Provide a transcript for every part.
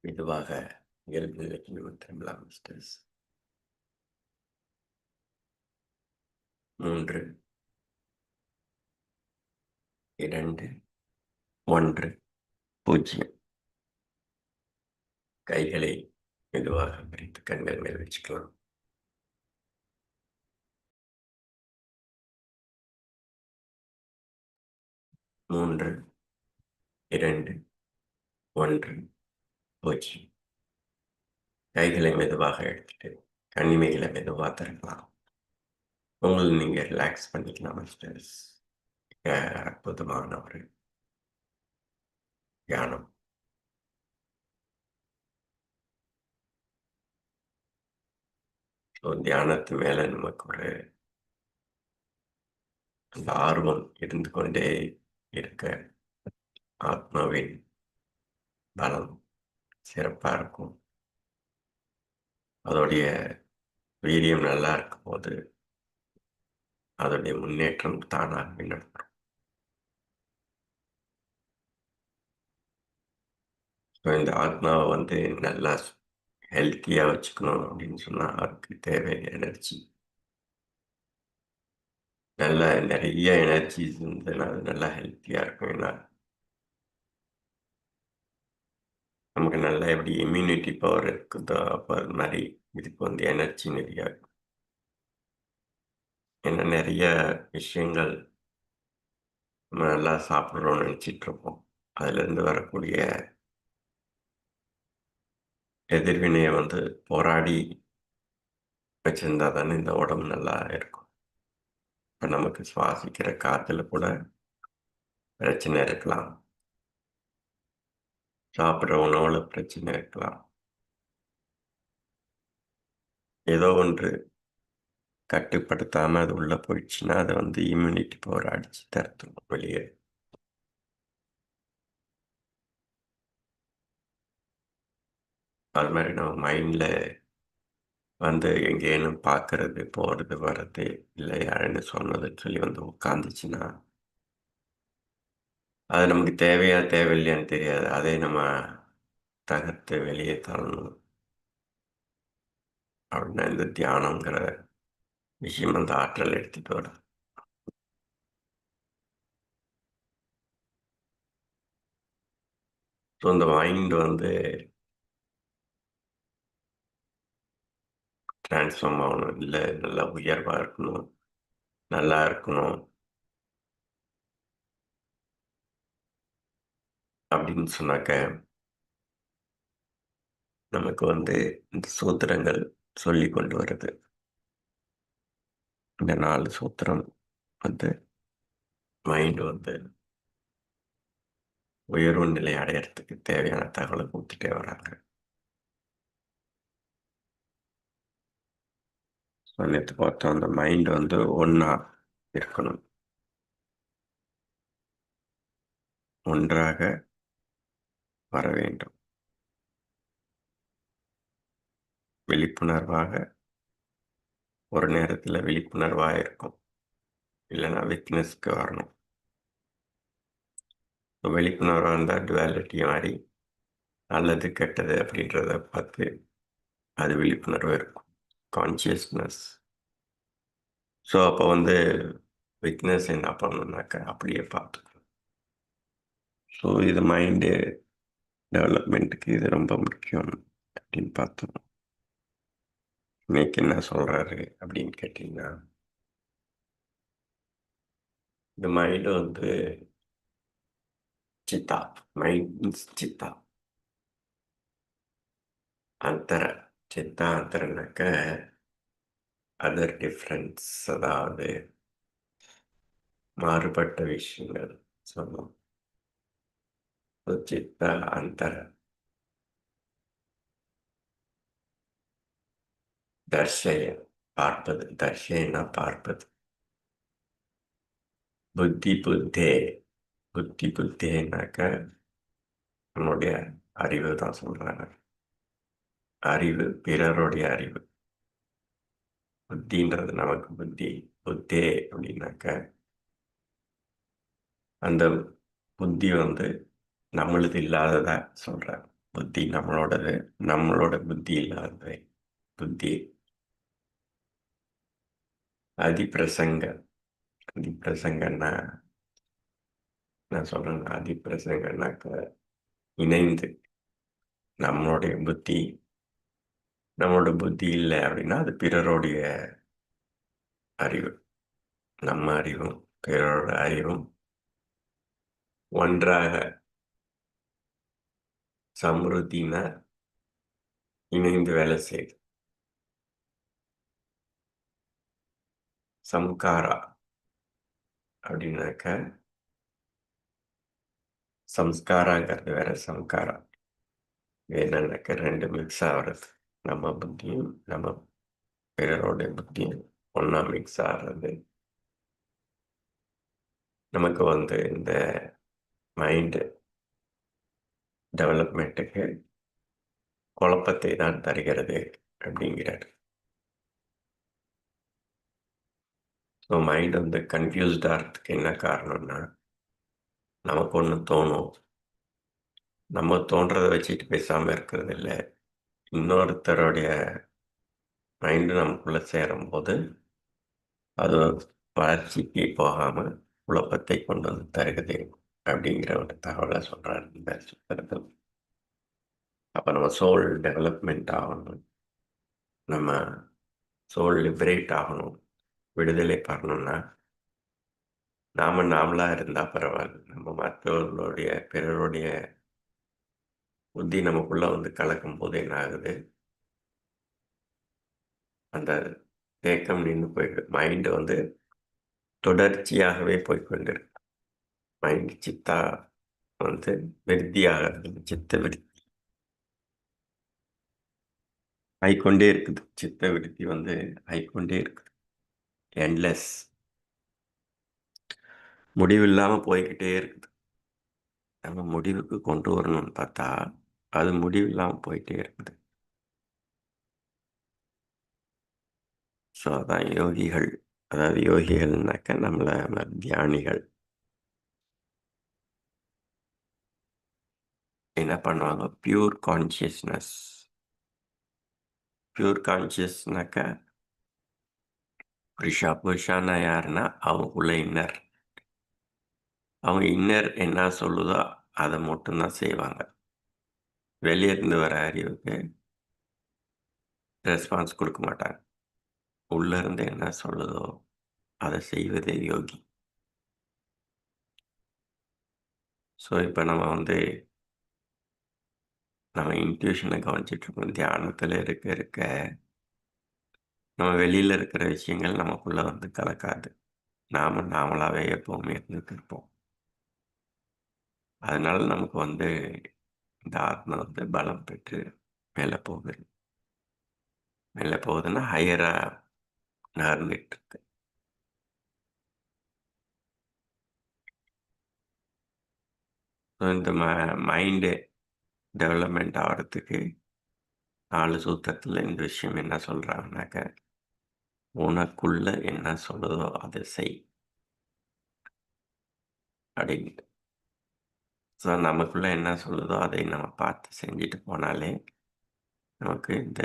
மெதுவாக இயல்பு நிலைக்கு திரும்பலாம் மிஸ்டர்ஸ் மூன்று. இரண்டு. ஒன்று. பூஜ்ஜியம். கைகளை மெதுவாக பிரித்து கண்கள் மேல் வச்சுக்கலாம். மூன்று. இரண்டு. ஒன்று. போச்சு. கைகளை மெதுவாக எடுத்துட்டு கண்ணிமைகளை மெதுவாக திறக்கலாம். உங்களை நீங்கள் ரிலாக்ஸ் பண்ணிக்கலாம் மிஸ்டர்ஸ் அற்புதமான ஒரு தியானம். ஸோ தியானத்து மேலே நமக்கு ஒரு அந்த ஆர்வம் இருந்து கொண்டே இருக்க ஆத்மாவின் பலம் சிறப்பாக இருக்கும் அதோடைய வீரியம் நல்லா இருக்கும் போது அதோடைய முன்னேற்றம் தானாகவே நடக்கும் ஸோ இந்த ஆத்மாவை வந்து நல்லா ஹெல்த்தியாக வச்சுக்கணும் அப்படின்னு சொன்னால் அதுக்கு தேவை எனர்ஜி நல்ல நிறைய எனர்ஜிஸ் இருந்ததுன்னா அது நல்லா ஹெல்த்தியாக இருக்கும். ஏன்னா நமக்கு நல்லா எப்படி இம்யூனிட்டி பவர் இருக்குதோ? அப்போ அது மாதிரி இதுக்கு வந்து எனர்ஜி நிறையா இருக்கும் ஏன்னா நிறைய விஷயங்கள் நம்ம நல்லா சாப்பிட்றோம்னு நினச்சிட்டு இருப்போம். அதுலேருந்து வரக்கூடிய எதிர்வினையை வந்து போராடி வச்சிருந்தா தானே இந்த உடம்பு நல்லா இருக்கும். இப்போ நமக்கு சுவாசிக்கிற காற்றுல கூட பிரச்சனை இருக்கலாம். சாப்பிட்ற உணவுல பிரச்சனை இருக்கலாம் ஏதோ ஒன்று கட்டுப்படுத்தாமல் அது உள்ளே போயிடுச்சுன்னா அதை வந்து இம்யூனிட்டி பவர் அடித்து தரத்துடும் வெளியே. அது மாதிரி நம்ம மைண்டில் வந்து எங்கேனும் பார்க்கறது போகிறது வர்றது இல்லை யாருன்னு சொன்னதுன்னு சொல்லி வந்து உட்காந்துச்சுன்னா அது நமக்கு தேவையா தேவையில்லையான்னு தெரியாது. அதை நம்ம தகர்த்து வெளியே தரணும். அப்படின்னா இந்த தியானங்கிற விஷயம் அந்த ஆற்றல் எடுத்துட்டு வரும். ஸோ இந்த மைண்ட் வந்து டிரான்ஸ்ஃபார்ம் ஆகணும். இல்லை நல்லா உயர்வாக இருக்கணும். நல்லா இருக்கணும். அப்படின்னு சொன்னாக்க நமக்கு வந்து இந்த சூத்திரங்கள் சொல்லி கொண்டு வருது இந்த நாலு சூத்திரம் வந்து மைண்ட் வந்து உயர்வு நிலை அடையிறதுக்கு தேவையான தகவலை கொடுத்துட்டே வராங்க. நேற்று பார்த்தோம் அந்த மைண்ட் வந்து ஒன்றா இருக்கணும். ஒன்றாக வர வேண்டும். விழிப்புணர்வாக ஒரு நேரத்தில் விழிப்புணர்வாக இருக்கும். இல்லைன்னா விக்னஸ்க்கு வரணும். விழிப்புணர்வாக இருந்தால் டுவாலிட்டி மாதிரி நல்லது கெட்டது அப்படின்றத பார்த்து அது விழிப்புணர்வு இருக்கும். கான்சியஸ்னஸ் ஸோ அப்போ வந்து விக்னஸ் என்ன பண்ணணுன்னாக்கா அப்படியே பார்த்துக்கணும். ஸோ இது மைண்டு டெவலப்மெண்ட்டுக்கு இது ரொம்ப முக்கியம் அப்படின்னு பார்த்தோம். இன்னைக்கு என்ன சொல்கிறாரு அப்படின்னு கேட்டிங்கன்னா இந்த மைண்டு வந்து சித்தா மைண்ட் சித்தா. அந்தர சித்தா அந்தரனாக்க அதர் டிஃப்ரென்ஸ் அதாவது மாறுபட்ட விஷயங்கள் சொல்லலாம் சித்த அந்தர தர்ஷய பார்ப்பது தர்ஷயனா பார்ப்பது புத்தி புத்தே புத்தி புத்தேனாக்க நம்முடைய அறிவு தான் சொல்றாங்க அறிவு பிறருடைய அறிவு புத்தின்றது நமக்கு புத்தி புத்தே அப்படின்னாக்க அந்த புத்தி வந்து நம்மளுது இல்லாததா சொல்றாங்க. புத்தி நம்மளோடது நம்மளோட புத்தி இல்லாதது. புத்தி. அதிப்பிரசங்க. அதிப்பிரசங்கன்னா நான் சொல்றேன் அதிப்பிரசங்கன்னாக்க இணைந்து. நம்மளுடைய புத்தி. நம்மளோட புத்தி இல்லை அப்படின்னா அது பிறருடைய அறிவு. நம்ம அறிவும் பிறரோட அறிவும் ஒன்றாக சம்ருத்தினர் இணைந்து வேலை செய்யுது சம்காரா அப்படின்னாக்க சம்ஸ்காராங்கிறது வேற சம்காரா. என்னன்னாக்க ரெண்டு மிக்ஸ் ஆகிறது. நம்ம புத்தியும் நம்ம பிறரோட புத்தியும் ஒன்றா மிக்ஸ் ஆகிறது. நமக்கு வந்து இந்த மைண்டு டெவலப்மெண்ட்டுக்கு குழப்பத்தை தான் தருகிறது அப்படிங்கிறார். ஸோ மைண்ட் வந்து கன்ஃபியூஸ்டாக இருக்கிறதுக்கு என்ன காரணம்னா நமக்கு ஒன்று தோணும். நம்ம தோன்றதை வச்சுட்டு பேசாமல் இருக்கிறது இல்லை. இன்னொருத்தருடைய மைண்டு நமக்குள்ளே சேரும்போது அது வளர்ச்சிக்கு போகாமல் குழப்பத்தை கொண்டு வந்து தருகிறது. அப்படிங்கிற ஒரு தகவலை சொல்கிறார் இந்த சுத்திரத்தில் அப்போ நம்ம சோல் டெவலப்மெண்ட் ஆகணும். நம்ம சோல் லிபரேட் ஆகணும். விடுதலை பண்ணணும்னா நாம் நாமளாக இருந்தால் பரவாயில்ல. நம்ம மற்றவர்களுடைய பிறருடைய புத்தி நமக்குள்ளே வந்து கலக்கும் போது என்ன ஆகுது? அந்த தேக்கம் நின்று போயிடுது. மைண்டு வந்து தொடர்ச்சியாகவே போய்கொண்டிருக்கு மைண்ட் சித்தா வந்து விருத்தியாகிறது சித்த விருத்தி. ஆயிக்கொண்டே இருக்குது. சித்த விருத்தி வந்து ஆயிக்கொண்டே இருக்குது. என்லெஸ் முடிவில்லாமல் போய்கிட்டே இருக்குது. நம்ம முடிவுக்கு கொண்டு வரணும்னு பார்த்தா அது முடிவில்லாமல் போயிட்டே இருக்குது. ஸோ அதான் யோகிகள். அதாவது யோகிகள்னாக்க நம்மளை தியானிகள். என்ன பண்ணுவாங்க? பியூர் கான்சியஸ்னஸ் பியூர் கான்சியஸ்னாக்க புருஷா புருஷானா யாருன்னா அவங்களுக்குள்ள இன்னர். அவங்க இன்னர் என்ன சொல்லுதோ அதை மட்டும்தான் செய்வாங்க. வெளியே இருந்து வர அறிவுக்கு ரெஸ்பான்ஸ் கொடுக்க மாட்டாங்க. உள்ளேருந்து என்ன சொல்லுதோ அதை செய்வதே யோகி. ஸோ இப்போ நம்ம வந்து நம்ம இன்ட்யூஷனை கவனிச்சிட்டு இருக்கோம் தியானத்தில் இருக்க இருக்க. நம்ம வெளியில் இருக்கிற விஷயங்கள் நமக்குள்ளே வந்து கலக்காது. நாம் நாமளாகவே எப்போவுமே இருந்துட்டு இருப்போம் அதனால நமக்கு வந்து இந்த ஆத்மா வந்து பலம் பெற்று மேலே போகுது. மேலே போகுதுன்னா ஹையராக நகர்ந்துட்டு இருக்கு ஸோ இந்த ம மைண்டு டெவலப்மெண்ட் ஆகிறதுக்கு நாலு சூத்திரத்தில் இந்த விஷயம் என்ன சொல்கிறாங்கனாக்க உனக்குள்ள என்ன சொல்லுதோ அதை செய். அப்படின்ட்டு. ஸோ நமக்குள்ளே என்ன சொல்லுதோ அதை நம்ம பார்த்து செஞ்சுட்டு போனாலே நமக்கு இந்த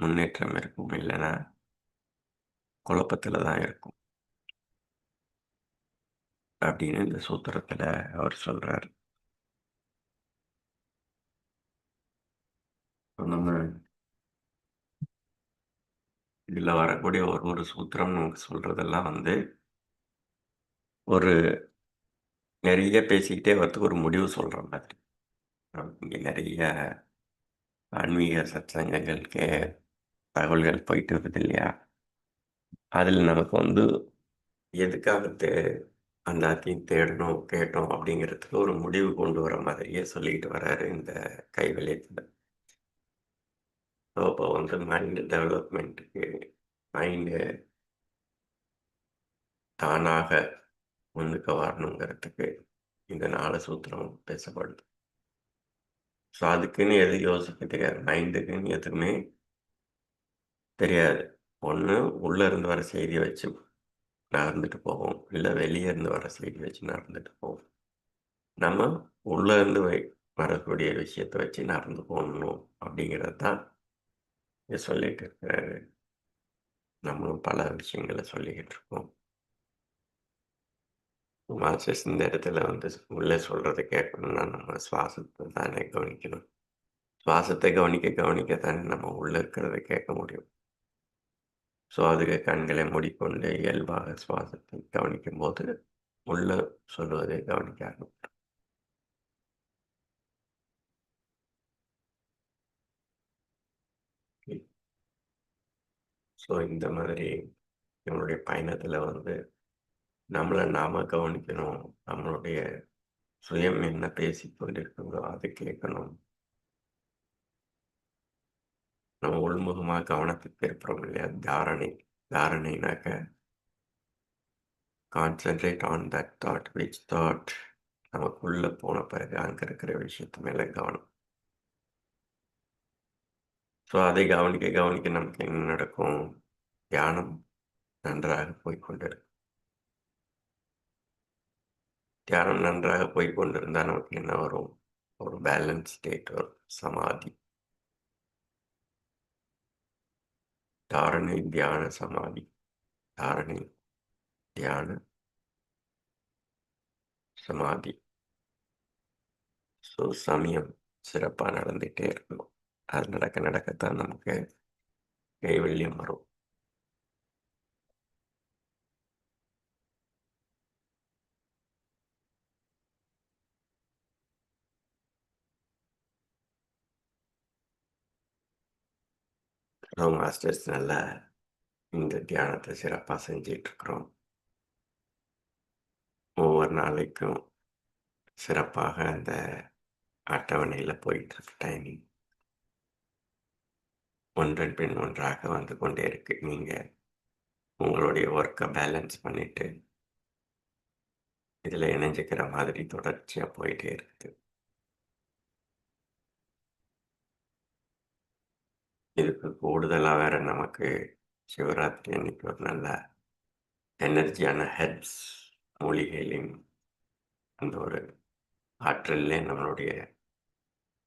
முன்னேற்றம் இருக்கும் இல்லைன்னா குழப்பத்தில் தான் இருக்கும். அப்படின்னு இந்த சூத்திரத்தில் அவர் சொல்கிறார் நம்ம இதில் வரக்கூடிய ஒரு ஒரு சூத்திரம் நமக்கு சொல்கிறதெல்லாம் வந்து ஒரு நிறைய பேசிக்கிட்டே வரத்துக்கு ஒரு முடிவு சொல்கிற மாதிரி. இங்கே நிறைய ஆன்மீக சத்சங்கங்களுக்கு தகவல்கள் போயிட்டு இருக்குது இல்லையா? அதில் நமக்கு வந்து எதுக்காக தே அந்தாத்தையும் தேடணும் கேட்டோம் அப்படிங்கிறதுக்கு ஒரு முடிவு கொண்டு வர மாதிரியே சொல்லிக்கிட்டு வர்றாரு இந்த கைவிளையத்தில் ஸோ இப்போ வந்து மைண்டு டெவலப்மெண்ட்டுக்கு மைண்டு தானாக முன்னுக்கு வரணுங்கிறதுக்கு இந்த நாலு சூத்திரம் பேசப்படுது. ஸோ அதுக்குன்னு எது யோசிக்க தெரியாது மைண்டுக்குன்னு எதுவுமே தெரியாது. ஒன்று உள்ளே இருந்து வர செய்தி வச்சு நடந்துட்டு போவோம் இல்லை வெளியே இருந்து வர செய்தி வச்சு நடந்துட்டு போவோம் நம்ம உள்ளே இருந்து வை வரக்கூடிய விஷயத்தை வச்சு நடந்து போகணும் அப்படிங்கிறது தான் இங்க சொல்லிட்டு இருக்கிறாரு நம்மளும் பல விஷயங்களை சொல்லிக்கிட்டு இருக்கோம். மாஸ்டர்ஸ் இந்த இடத்துல வந்து உள்ளே சொல்கிறத கேட்கணும்னா நம்ம சுவாசத்தை தானே கவனிக்கணும். சுவாசத்தை கவனிக்க கவனிக்க தானே நம்ம உள்ளே இருக்கிறத கேட்க முடியும். ஸோ அதுக்கு கண்களை மூடிக்கொண்டு இயல்பாக சுவாசத்தை கவனிக்கும் போது உள்ள சொல்வதை கவனிக்க ஆரம்பிக்கும் ஸோ இந்த மாதிரி நம்மளுடைய பயணத்தில் வந்து நம்மளை நாம கவனிக்கணும். நம்மளுடைய சுயம் என்ன பேசி கொண்டிருக்கிறதோ அதை கேட்கணும். நம்ம உள்முகமாக கவனத்துக்கு திருப்புறோம் இல்லையா? தாரணை தாரணைனாக்க concentrate on that thought which thought நமக்குள்ளே போன பிறகு அங்கே இருக்கிற விஷயத்து மேலே கவனம். ஸோ அதை கவனிக்க கவனிக்க நமக்கு என்ன நடக்கும்? தியானம் நன்றாக போய்கொண்டிருக்கும் தியானம் நன்றாக போய்கொண்டிருந்தால் நமக்கு என்ன வரும்? ஒரு பேலன்ஸ் ஸ்டேட் வரும் சமாதி. தாரணை தியான சமாதி. தாரணை தியான சமாதி. ஸோ சமயம் சிறப்பாக நடந்துகிட்டே இருக்கும். அது நடக்க நடக்கத்தான் நமக்கு கைவல்யம் வரும். மாஸ்டர்ஸ் நல்லா இந்த தியானத்தை சிறப்பாக செஞ்சிட்ருக்குறோம். ஒவ்வொரு நாளைக்கும் சிறப்பாக அந்த அட்டவணையில் போயிட்டுருக்கு டைமிங் ஒன்றன் பின் ஒன்றாக வந்து கொண்டே இருக்கு. நீங்கள் உங்களுடைய ஒர்க்கை பேலன்ஸ் பண்ணிவிட்டு இதில் இணைஞ்சிக்கிற மாதிரி தொடர்ச்சியாக போயிட்டே இருக்குது. இதுக்கு கூடுதலாக வேறு நமக்கு சிவராத்திரி அன்னைக்கு ஒரு நல்ல எனர்ஜியான ஹெட்ஸ் மூலிகையிலையும் அந்த ஒரு ஆற்றல்லே நம்மளுடைய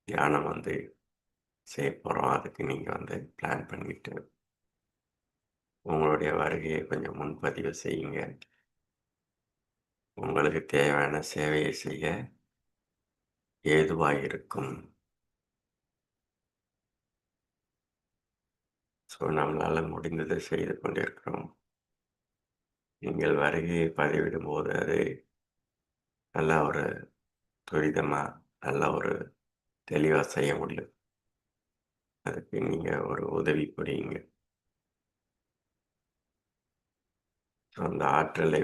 தியானம் வந்து செய்ய போகிறோம் அதுக்கு நீங்கள் வந்து பிளான் பண்ணிட்டு உங்களுடைய வருகையை கொஞ்சம் முன்பதிவு செய்யுங்க. உங்களுக்கு தேவையான சேவையை செய்ய ஏதுவாக இருக்கும் ஸோ நம்மளால் முடிந்ததை செய்து கொண்டிருக்கிறோம். நீங்கள் வருகையை பதிவிடும் போது அது நல்ல ஒரு துரிதமாக நல்ல ஒரு தெளிவாக செய்ய முடியும். அதுக்கு நீங்கள் ஒரு உதவி புரியுங்க. ஸோ அந்த ஆற்றலை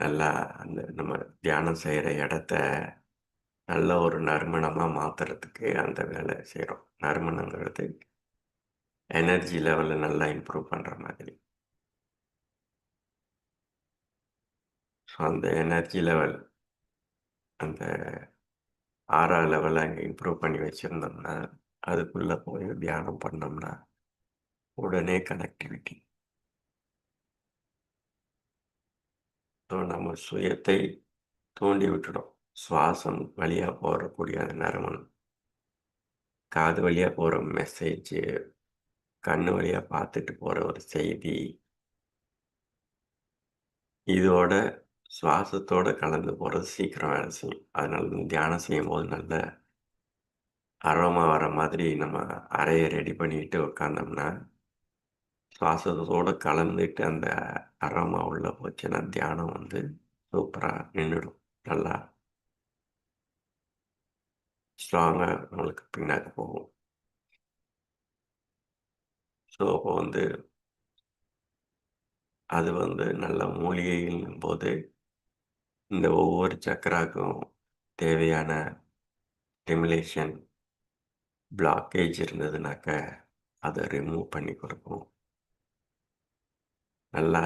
நல்லா அந்த நம்ம தியானம் செய்கிற இடத்த நல்ல ஒரு நறுமணமாக மாற்றுறதுக்கு அந்த வேலை செய்கிறோம் நறுமணங்கிறது எனர்ஜி லெவலில் நல்லா இம்ப்ரூவ் பண்ணுற மாதிரி. ஸோ அந்த எனர்ஜி லெவல் அந்த ஆறா லெவலில் அங்கே இம்ப்ரூவ் பண்ணி வச்சுருந்தோம்னா அதுக்குள்ளே போய் தியானம் பண்ணோம்னா உடனே கனெக்டிவிட்டி ஸோ நம்ம சுயத்தை தூண்டி விட்டுடும் சுவாசம் வழியாக போகக்கூடிய அந்த நறுமணம். காது வழியாக போகிற மெசேஜ் கண்ணு வழியாக பார்த்துட்டு போகிற ஒரு செய்தி. இதோட சுவாசத்தோடு கலந்து போகிறது சீக்கிரம் வேலை செய்யும். அதனால தியானம் செய்யும் போது நல்ல அரோமா வர மாதிரி நம்ம அறையை ரெடி பண்ணிட்டு உட்காந்தோம்னா சுவாசத்தோடு கலந்துட்டு அந்த அரோமா உள்ள போச்சுன்னா தியானம் வந்து சூப்பராக நின்றுடும் நல்லா ஸ்ட்ராங்காக நம்மளுக்கு பின்னாடி போகும். ஸோ அப்போ வந்து அது வந்து நல்ல மூலிகைகளின் போது இந்த ஒவ்வொரு சக்கராக்கும் தேவையான ஸ்டிமுலேஷன் பிளாக்கேஜ் இருந்ததுனாக்க அதை ரிமூவ் பண்ணி கொடுக்கும். நல்லா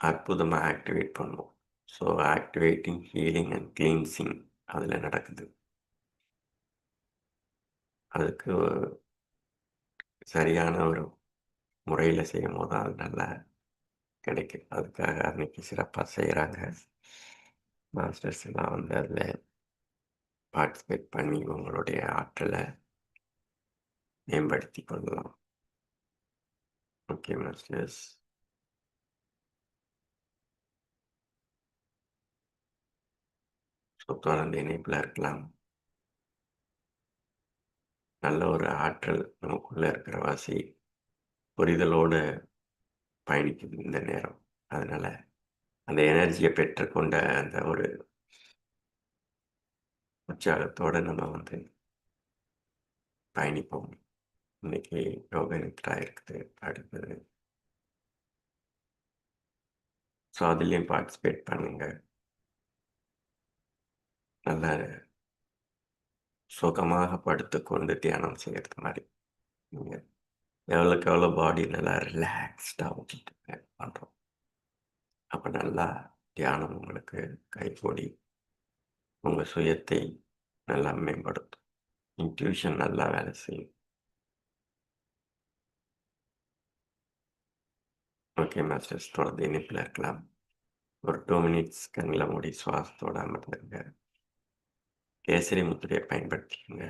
அற்புதமாக ஆக்டிவேட் பண்ணுவோம் so activating healing and cleansing அதில் நடக்குது. அதுக்கு சரியான ஒரு முறையில் செய்யும் போது அது நல்லா கிடைக்கும். அதுக்காக அன்னைக்கு சிறப்பாக செய்கிறாங்க மாஸ்டர்ஸ் எல்லாம் வந்து அதில் பார்ட்டிசிபேட் பண்ணி உங்களுடைய ஆற்றலை மேம்படுத்தி கொள்ளலாம். ஓகே மாஸ்டர்ஸ் ஸோ தொடர்ந்து இணைப்பில் இருக்கலாம். நல்ல ஒரு ஆற்றல் நமக்குள்ளே இருக்கிற வாசி புரிதலோடு பயணிக்குது இந்த நேரம். அதனால் அந்த எனர்ஜியை பெற்றுக்கொண்ட அந்த ஒரு உற்சாகத்தோடு நம்ம வந்து பயணிப்போம். இன்னைக்கு யோக நித்ரா இருக்குது அடுத்தது ஸோ அதுலேயும் பார்ட்டிசிபேட் பண்ணுங்கள் நல்ல சுகமாக படுத்துக்கொண்டு தியானம் செய்கிறது மாதிரி. நீங்கள் எவ்வளோக்கு எவ்வளோ பாடி நல்லா ரிலாக்ஸ்டாக வச்சுட்டு பண்ணுறோம் அப்போ நல்லா தியானம் உங்களுக்கு கைகூடி உங்கள் சுயத்தை நல்லா மேம்படுத்தும். இன்ட்யூஷன் நல்லா வேலை செய்யும். ஓகே மாஸ்டர்ஸ் தொடர்ந்து இணைப்பில் இருக்கலாம். ஒரு டூ மினிட்ஸ் கண்ணில் மூடி சுவாசத்தோட அமர்ந்துருங்க. கேசரி முத்திரையை பயன்படுத்திக்கோங்க.